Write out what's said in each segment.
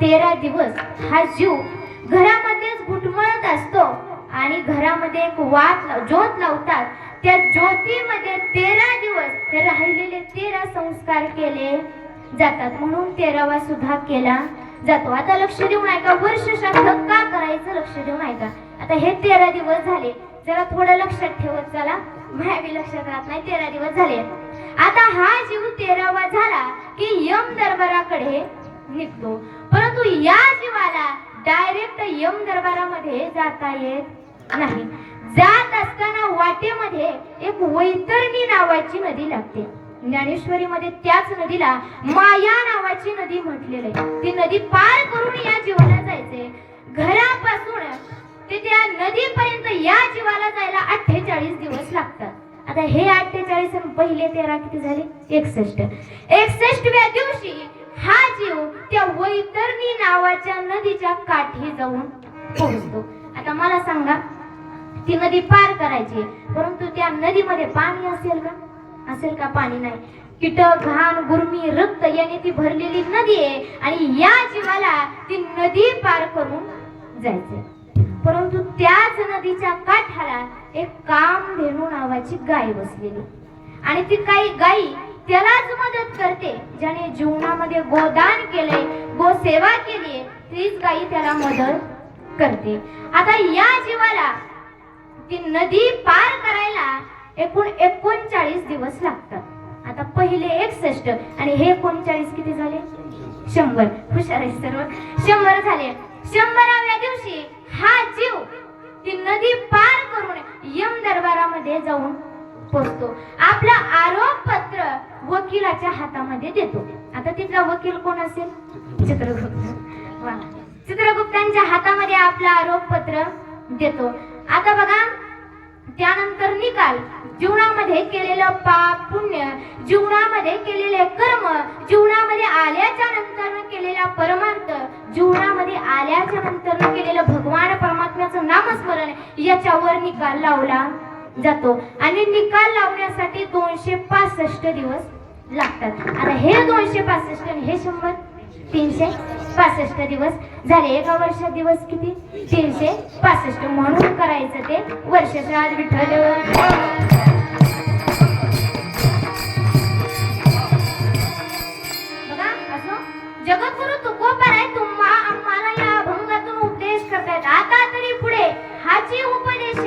तेरा दिवस हा जीव घरामध्येच घुटमळत असतो आणि घरामध्ये एक वात ज्योत लावतात. त्या ज्योतीमध्ये तेरा दिवस ते राहिलेले तेरा संस्कार केले जातात. म्हणून तेरावा सुद्धा केला जातो. आता लक्ष देऊन ऐका. वर्ष श्राद्ध का करायचं लक्ष देऊन ऐका. आता हे तेरा दिवस झाले. जरा थोडं लक्षात ठेवत चला. मायावी लक्षात राहत नाही. तेरा दिवस झाले. आता हा जीव तेरावा झाला की यम दरबाराकडे निघतो. परंतु या जीवाला डायरेक्ट यम दरबारामध्ये जाता येत नाही. जात असताना वाटेमध्ये एक वैतरणी नावाची नदी लागते. ज्ञानेश्वरीमध्ये त्याच नदीला माया नावाची नदी म्हटलेलं आहे. ती नदी पार करून या जीवाला जायचे घरापासून ते त्या नदीपर्यंत या जीवाला जायला अठ्ठेचाळीस दिवस लागतात. आता हे अठ्ठेचाळीस पहिले तेरा किती झाले? एकसष्ट. एकसष्टव्या दिवशी हा जीव त्या वैतरणी नावाच्या नदीच्या काठी जाऊन पोहोचतो. आता मला सांगा ती नदी पार करायची परंतु त्या नदीमध्ये पाणी असेल का? असेल का पाणी नाही? कीटक घाण गुरमी रक्त याने ती भरलेली नदी आहे आणि या जीवाला ती नदी पार करून जायचे परंतु त्याच नदीच्या काठाला एक कामधेनू नावाची गाय बसलेली. आणि ती काही गाई त्यालाच मदत करते. ज्याने जीवनामध्ये गोदान केलंय गोसेवा केली तीच गाई त्याला मदत करते. आता या जीवाला ती नदी पार करायला एकूण एकोणचाळीस दिवस लागतात. आता पहिले एकसष्ट आणि हे एकोणचाळीस किती झाले? शंभर. हुशार आहे सर्व. शंभर झाले. शंभराव्या दिवशी हा जीव ती नदी पार करून यम दरबारामध्ये जाऊन पोचतो आपला वकिलाच्या हातामध्ये देतो. आता तिथला वकील कोण असेल? चित्रगुप्त. वा. चित्रगुप्तांच्या हातामध्ये आपला आरोपपत्र देतो. आता बघा त्यानंतर निकाल. जीवनामध्ये केलेलं पाप पुण्य जीवनामध्ये केलेले कर्म जीवनामध्ये आल्याच्यानंतर केलेला परमार्थ जीवनामध्ये आल्याच्यानंतर केलेलं भगवान परमात्म्याचं नामस्मरण याच्यावर निकाल लावला जातो. आणि निकाल लावण्यासाठी दोनशे पासष्ट दिवस लागतात. आता हे दोनशे पासष्ट आणि हे शंभर तीनशे पासष्ट दिवस. झाले एका वर्षात दिवस किती? तीनशे पासष्ट. म्हणून करायचं ते वर्षश्राद्ध विठ्ठल. बघा असो आहे. तुम्हा आम्हाला या अभंगातून उपदेश करतायत. आता तरी पुढे हाची उपदेश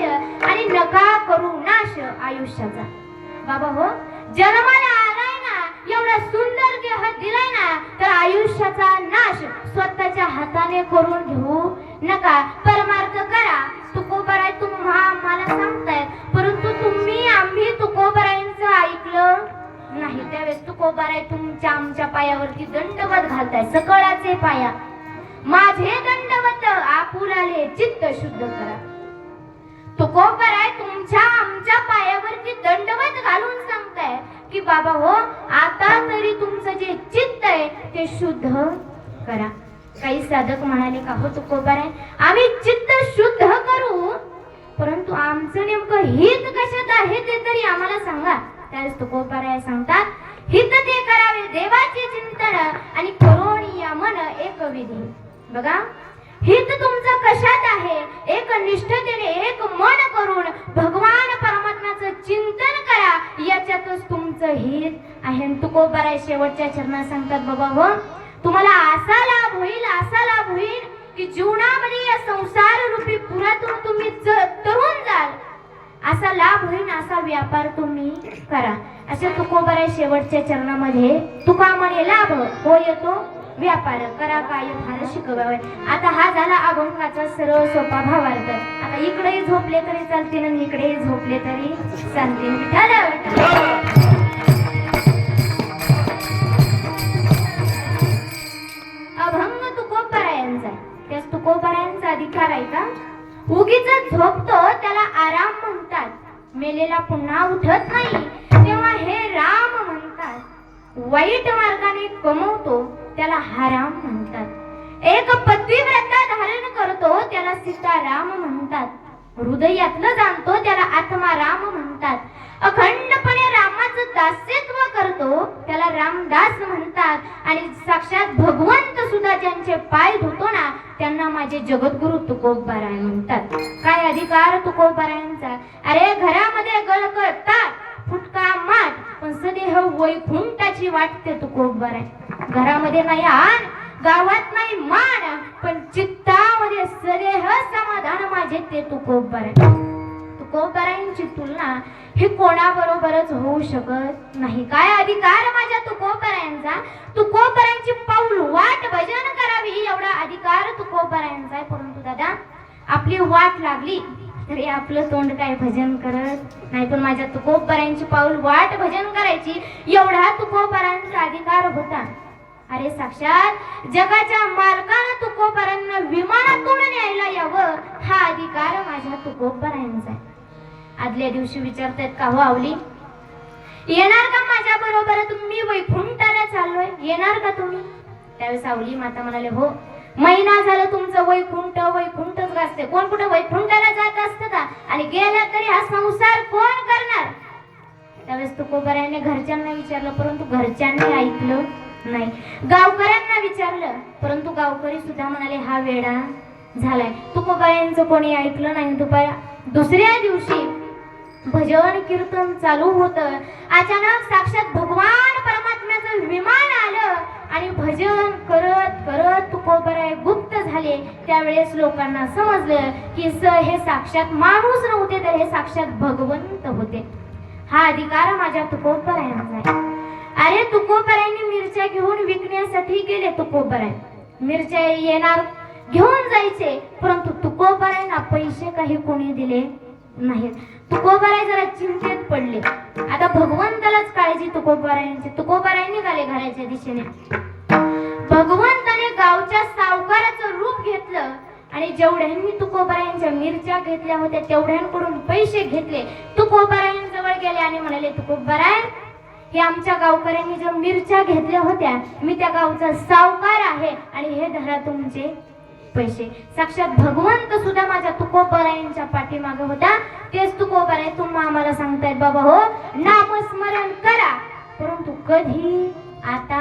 आणि नका करू नाश आयुष्याचा. बाबा हो जन्माला एवढा सुंदर देह दिलाय ना तर आयुष्याचा नाश स्वतःच्या हाताने करून घेऊ नका. परमार्थ करा. तुकोबराय तुम्हा आम्हाला सांगताय. परंतु तुम्ही आम्ही तुकोबरायांचं ऐकलं नाही. त्यावेळेस तुकोबराय तुमच्या आमच्या पायावरती दंडवत घालताय. सकळाचे पाया. माझे दंडवत आपुलाले चित्त शुद्ध करा. तुकोबराय तुमच्या आमच्या पायावरती दंडवत घालून की बाबा हो आता तरी तुमचं जे चित्त आहे ते शुद्ध करा. काही साधक म्हणाले का हो तुकोबराय हो, आम्ही चित्त शुद्ध करू परंतु आमचं नेमकं हित कशात आहे ते तरी आम्हाला सांगा. त्यावेळेस तुकोबराय हो, सांगतात हित ते करावे देवाचे चिंतन आणि करोणी मन एक विधी. बघा हित तुमचं कशात आहे? एक निष्ठतेने एक आहे शेवटच्या चरणात सांगतात बाबा हो तुम्हाला असा लाभ होईल असा लाभ होईल की जीवनामध्ये या संसार रूपी पुरातून तुम्ही तरुण जाल. असा लाभ होईल असा व्यापार तुम्ही करा. अशा तुकोबराय शेवटच्या चरणामध्ये. तुका म्हणे लाभ हो येतो व्यापार करा काय फार शिकवावे. आता हा झाला अभंगाचा सरळ सोपा भावार्थ. आता इकडेही झोपले तरी चालतील आणि इकडेही झोपले तरी चालतील. आहे का? उगीच झोपतो त्याला आराम म्हणतात. मेलेला पुन्हा उठत नाही तेव्हा हे राम म्हणतात. वाईट मार्गाने कमवतो त्याला हराम म्हणतात. एक पतिव्रता धारण करतो त्याला सीताराम म्हणतात. हृदयातलं जाणतो त्याला आत्माराम म्हणतात. अखंडपणे रामाचं दास्यत्व करतो त्याला रामदास म्हणतात. आणि साक्षात भगवंत सुद्धा ज्यांचे पाय माझे जगद्गुरु तुकोबाराय म्हणतात. काय अधिकार तुकोबारायांचा? अरे घरामध्ये गळकळतात फुटका माठ पण सदेह वैकुंठाची वाटते तुकोबाराय. घरामध्ये नाही आण गावात नाही मान पण चित्तामध्ये सदेह समाधान माझे ते तुकोबाराय. तुकोबारायांची तुलना ही कोणाबरोबरच होऊ शकत नाही. काय अधिकार माझ्या तुकोबरांचा तुकोबरांची पाऊल वाट भजन करावी एवढा अधिकार तुकोबरांचा आहे. परंतु दादा आपली वाट लागली तरी आपलं तोंड काय भजन करत? नाही पण माझ्या तुकोबरांची पाऊल वाट भजन करायची एवढा तुकोबरांचा अधिकार होता. अरे साक्षात जगाच्या मालकानं तुकोबरांना विमानातून न्यायला यावं हा अधिकार माझ्या तुकोबरांचा आहे. आदल्या दिवशी विचारतायत का हो आवली? येणार का माझ्या बरोबर? तुम्ही वैकुंठाला चाललोय. येणार का तुम्ही? त्यावेळेस आवली माता म्हणाले हो. महिना झालं तुमचं वैकुंठ वैकुंठच गाजते कोण कुठं वैकुंठाला जात असतं का? आणि गेला तरी हा संसार कोण करणार? त्यावेळेस तुकोबऱ्याने घरच्यांना विचारलं परंतु घरच्यांनी ऐकलं नाही. गावकऱ्यांना विचारलं परंतु गावकरी सुद्धा म्हणाले हा वेडा झालाय. तुकोबऱ्यांचं कोणी ऐकलं नाही. दुपार दुसऱ्या दिवशी भजन कीर्तन चालू होत. अचानक साक्षात भगवान परमात्म्याचं विमान आलं आणि भजन करत करत तुकोबराय गुप्त झाले. त्यावेळेस लोकांना समजलं की स हे साक्षात माणूस नव्हते तर हे साक्षात भगवंत होते. हा अधिकार माझ्या तुकोबरायांचा आहे. अरे तुकोबरायांनी मिरच्या घेऊन विकण्यासाठी गेले तुकोबराय. मिरच्या येणार घेऊन जायचे परंतु तुकोबरायांना पैसे काही कोणी दिले? नाहीत तुकोबाराय जरा चिंतेत पडले. आता भगवंतालाच काळजी तुकोबारायांची. तुकोबाराय निघाले घराच्या दिशेने. भगवंताने गावच्या सावकाराचं रूप घेतलं आणि जेवढ्यांनी तुकोबारायांच्या मिरच्या घेतल्या होत्या तेवढ्यांकडून पैसे घेतले. तुकोबारायांजवळ गेले आणि म्हणाले तुकोबाराय हे आमच्या गावकऱ्यांनी ज्या मिरच्या घेतल्या होत्या मी त्या गावचा सावकार आहे आणि हे धरा तुमचे पैसे. साक्षात भगवंत सुद्धा माझ्या तुकोबरायांच्या पाठीमागे होता. तेच तुकोपराय तुम्हा आम्हाला सांगतायत बाबा हो नामस्मरण करा. परंतु कधी आता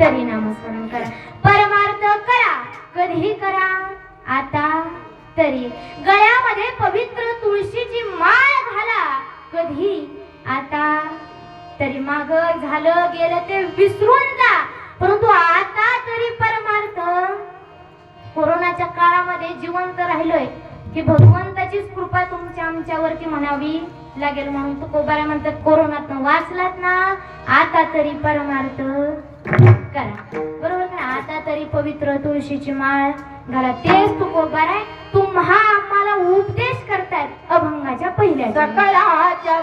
तरी नामस्मरण करा. परमार्थ करा कधी करा आता तरी. गळ्यामध्ये पवित्र तुळशीची माळ घाला कधी आता तरी. माग झालं गेलं ते विसरून कोरोनाच्या काळामध्ये जिवंत राहिलोय की भगवंताचीच कृपा तुमच्या आमच्यावरती म्हणावी लागेल म्हणून तुकोबारा म्हणतात कोरोनात वाचलात ना आता तरी परमार्थ करा. बरोबर ना आता तरी पवित्र तुळशीची माळ घाला. तेच तुकोबार आहे तुम्हा आम्हाला उपदेश करतायत अभंगाच्या पहिल्या सकाळच्या